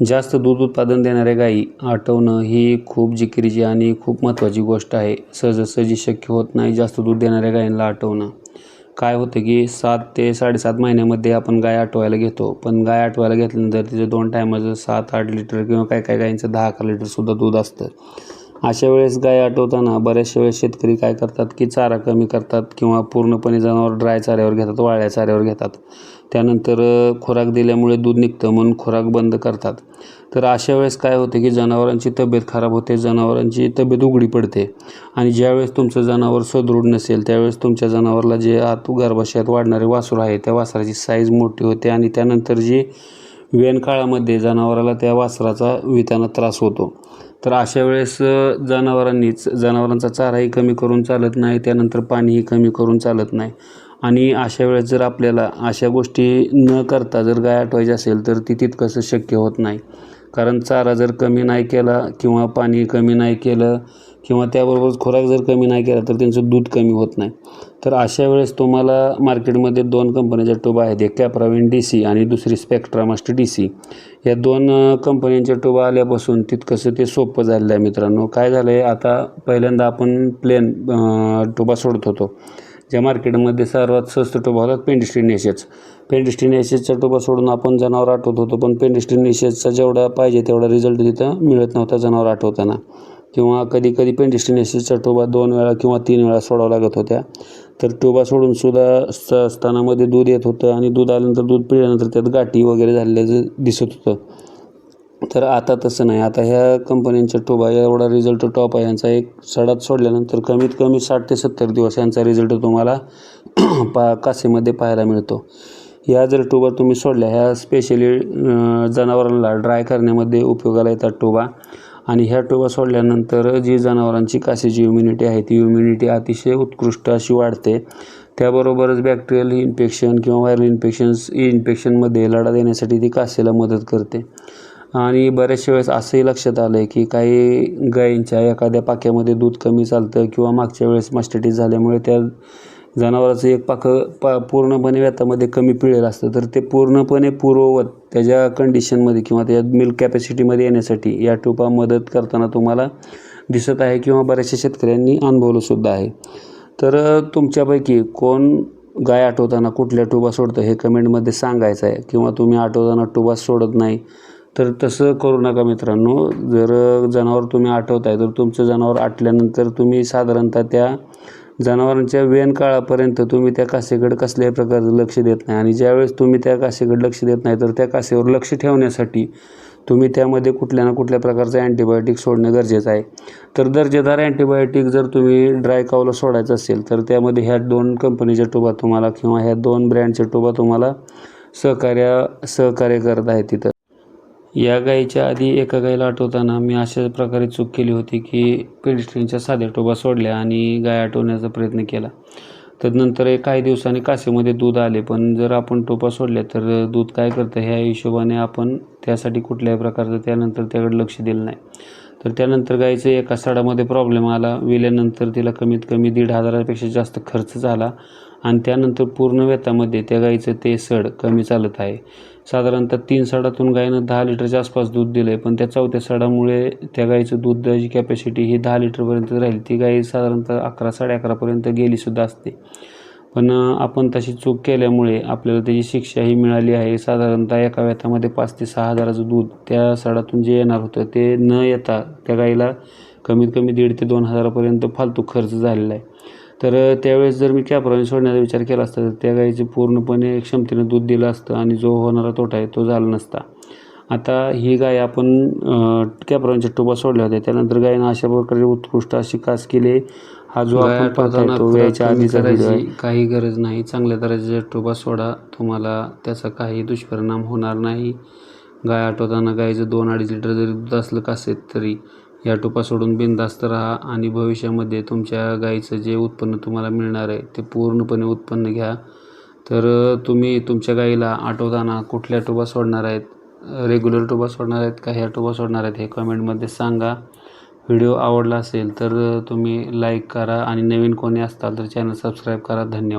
जास्त दूध उत्पादन देणाऱ्या गायी आटवणं ही खूप जिकिरीची आणि खूप महत्त्वाची गोष्ट आहे. सहजासहजी शक्य होत नाही जास्त दूध देणाऱ्या गायींना आटवणं. काय होतं की सात ते साडेसात महिन्यामध्ये आपण गाय आटवायला घेतो. पण गाय आटवायला घेतल्यानंतर तिचं दोन टायमाचं सात आठ लिटर किंवा काय काय गायींचं दहा अकरा लिटरसुद्धा दूध असतं. अशा वेळेस गाय आटवताना बऱ्याचशा वेळेस शेतकरी काय करतात की चारा कमी करतात किंवा पूर्णपणे जनावर ड्राय चाऱ्यावर घेतात वाळ्या चाऱ्यावर घेतात. त्यानंतर खुराक दिल्यामुळे दूध निघतं म्हणून खुराक बंद करतात. तर अशा वेळेस काय होते की जनावरांची तब्येत खराब होते जनावरांची तब्येत उघडी पडते आणि ज्यावेळेस तुमचं जनावर सदृढ नसेल त्यावेळेस तुमच्या जनावरला जे आत गर्भाशयात वाढणारे वासरू आहे त्या वासराची साईज मोठी होते आणि त्यानंतर जी वेन काळामध्ये जनावराला त्या वासराचा विताना त्रास होतो. तर अशा वेळेस जनावरांनीच जनावरांचा चाराही कमी करून चालत नाही त्यानंतर पाणीही कमी करून चालत नाही. आणि अशा वेळेस जर आपल्याला अशा गोष्टी न करता जर गाय आठवायची असेल तर ती तितकंसं शक्य होत नाही. कारण चारा जर कमी नाही केला किंवा पाणी कमी नाही केलं किंवा त्याबरोबरच खुराक जर कमी नाही केला तर त्यांचं दूध कमी होत नाही. तर अशा वेळेस तुम्हाला मार्केटमध्ये दोन कंपन्याच्या टोबा आहेत. एक कॅप्राविन डी सी आणि दुसरी स्पेक्ट्रामास्टर डी सी. या दोन अ, कंपन्यांच्या टोबा आल्यापासून तितकंसं ते सोपं झालेलं आहे मित्रांनो. काय झालं आहे आता पहिल्यांदा आपण प्लेन टोबा सोडत होतो. ज्या मार्केटमध्ये सर्वात स्वस्त टोबा होता पेंडिस्ट्रीनेशियस पेंडिस्ट्रीनेशियसचा टोबा सोडून आपण जनावर आठवत होतो पण पेंडिस्ट्रीनेशियसचा जेवढा पाहिजे तेवढा रिझल्ट तिथं मिळत नव्हता जनावर आठवताना. किंवा कधी कधी पेंडिस्ट्रीनेशियसचा टोबा दोन वेळा किंवा तीन वेळा सोडावा लागत होत्या. तर टोबा सोडून सुद्धा स्थानामध्ये दूध येत होतं आणि दूध आल्यानंतर दूध पिल्यानंतर त्यात गाठी वगैरे झालेलं दिसत होतं. तर आता तसं नाही. आता ह्या कंपन्यांच्या टोबा एवढा रिझल्ट टॉप आहे. यांचा एक सडात सोडल्यानंतर कमीत कमी साठ ते सत्तर दिवस यांचा रिझल्ट तुम्हाला पा कासेमध्ये पाहायला मिळतो. ह्या जर टोबा तुम्ही सोडल्या ह्या स्पेशली जनावरांना ड्राय करण्यामध्ये उपयोगाला येतात टोबा. आणि ह्या टोबा सोडल्यानंतर जी जनावरांची कासेची इम्युनिटी आहे ती इम्युनिटी अतिशय उत्कृष्ट अशी वाढते. त्याबरोबरच बॅक्टेरियल इन्फेक्शन किंवा व्हायरल इन्फेक्शन्स इन्फेक्शनमध्ये लढा देण्यासाठी ती कासेला मदत करते. आणि बऱ्याचशा वेळेस असंही लक्षात आलं आहे की काही गायींच्या एखाद्या पाक्यामध्ये दूध कमी चालतं किंवा मागच्या वेळेस मास्टिटीस झाल्यामुळे त्या जनावराचं एक पाकं पा पूर्णपणे व्यतामध्ये कमी पिळेलं असतं. तर ते पूर्णपणे पूर्ववत त्याच्या कंडिशनमध्ये किंवा त्याच्या मिल्क कॅपॅसिटीमध्ये येण्यासाठी या टोपा मदत करताना तुम्हाला दिसत आहे किंवा बऱ्याचशा शेतकऱ्यांनी अनुभवलंसुद्धा आहे. तर तुमच्यापैकी कोण गाय आठवताना कुठल्या टोबा सोडतं हे कमेंटमध्ये सांगायचं आहे किंवा तुम्ही आठवताना टोबा सोडत नाही तर तसं करू नका मित्रांनो. जर जनावर तुम्ही आठवताय तर तुमचं जनावर आटल्यानंतर तुम्ही साधारणतः त्या जनावरांच्या वेन काळापर्यंत तुम्ही त्या कासेकडे कसल्याही प्रकारचं लक्ष देत नाही. आणि ज्यावेळेस तुम्ही त्या कासेकडे लक्ष देत नाही तर त्या कासेवर लक्ष ठेवण्यासाठी तुम्ही त्यामध्ये कुठल्या ना कुठल्या प्रकारचं अँटीबायोटिक सोडणं गरजेचं आहे. तर दर्जेदार अँटीबायोटिक जर तुम्ही ड्राय कावला सोडायचं असेल तर त्यामध्ये ह्या दोन कंपनीच्या टोबा तुम्हाला किंवा ह्या दोन ब्रँडच्या टोबा तुम्हाला सहकार्य सहकार्य करत आहे तिथं. या गाईच्या आधी एका गाईला आठवताना मी अशा प्रकारे चूक केली होती की पेडिस्ट्रीनच्या साध्या टोबा सोडल्या आणि गाय आठवण्याचा प्रयत्न केला. तदनंतर काही दिवसांनी कासेमध्ये दूध आले पण जर आपण टोपा सोडल्या तर दूध काय करतं ह्या हिशोबाने आपण त्यासाठी कुठल्याही प्रकारचं त्यानंतर त्याकडे लक्ष दिलं नाही. तर त्यानंतर गाईचं एका सडामध्ये प्रॉब्लेम आला. विल्यानंतर तिला कमीत कमी दीड हजारापेक्षा जास्त खर्च झाला आणि त्यानंतर पूर्ण वेतामध्ये त्या गाईचं ते सड कमी चालत आहे. साधारणतः तीन सडातून गायीनं दहा लिटरच्या आसपास दूध दिलं आहे पण त्या चौथ्या सडामुळे त्या गाईचं द्यायची कॅपॅसिटी ही दहा लिटरपर्यंत राहील ती गाई साधारणतः अकरा साडे अकरापर्यंत गेलीसुद्धा असते. पण आपण तशी चूक केल्यामुळे आपल्याला त्याची शिक्षा ही मिळाली आहे. साधारणतः एका व्यथामध्ये पाच ते सहा हजाराचं दूध त्या सडातून जे येणार होतं ते न येता त्या गाईला कमीत कमी दीड ते दोन हजारापर्यंत फालतू खर्च झालेला आहे. तर त्यावेळेस जर मी कॅपराने सोडण्याचा विचार केला असता तर त्या गाईचे पूर्णपणे क्षमतेनं दूध दिलं असतं आणि जो होणारा तोटा आहे तो झाला नसता. आता ही गाय आपण कॅप्रॉइनच्या टोबा सोडल्या होत्या. त्यानंतर गायीनं अशा प्रकारे उत्कृष्ट अशी कास केली हा जो आपण पाहताय तो वेळेच्या कमी आधीचा व्हिडिओ आहे. करायची काही गरज नाही. चांगल्या दर्जाचा टोबा सोडा. तुम्हाला त्याचा काही दुष्परिणाम होणार नाही. गाय आठवताना गाईचं दोन अडीच लिटर जरी दूध असलं कासेत तरी या टोपा सोडून बिनधास्त राहा आणि भविष्यामध्ये तुमच्या गाईचं जे उत्पन्न तुम्हाला मिळणार आहे ते पूर्णपणे उत्पन्न घ्या. तर तुम्ही तुमच्या गाईला आठवताना कुठल्या टोबा सोडणार आहेत? रेग्युलर टोबा सोडणार आहेत का ह्या टोबा सोडणार आहेत हे कमेंटमध्ये सांगा. व्हिडिओ आवडला असेल तर तुम्ही लाईक करा आणि नवीन कोणी असताल तर चॅनल सबस्क्राईब करा. धन्यवाद.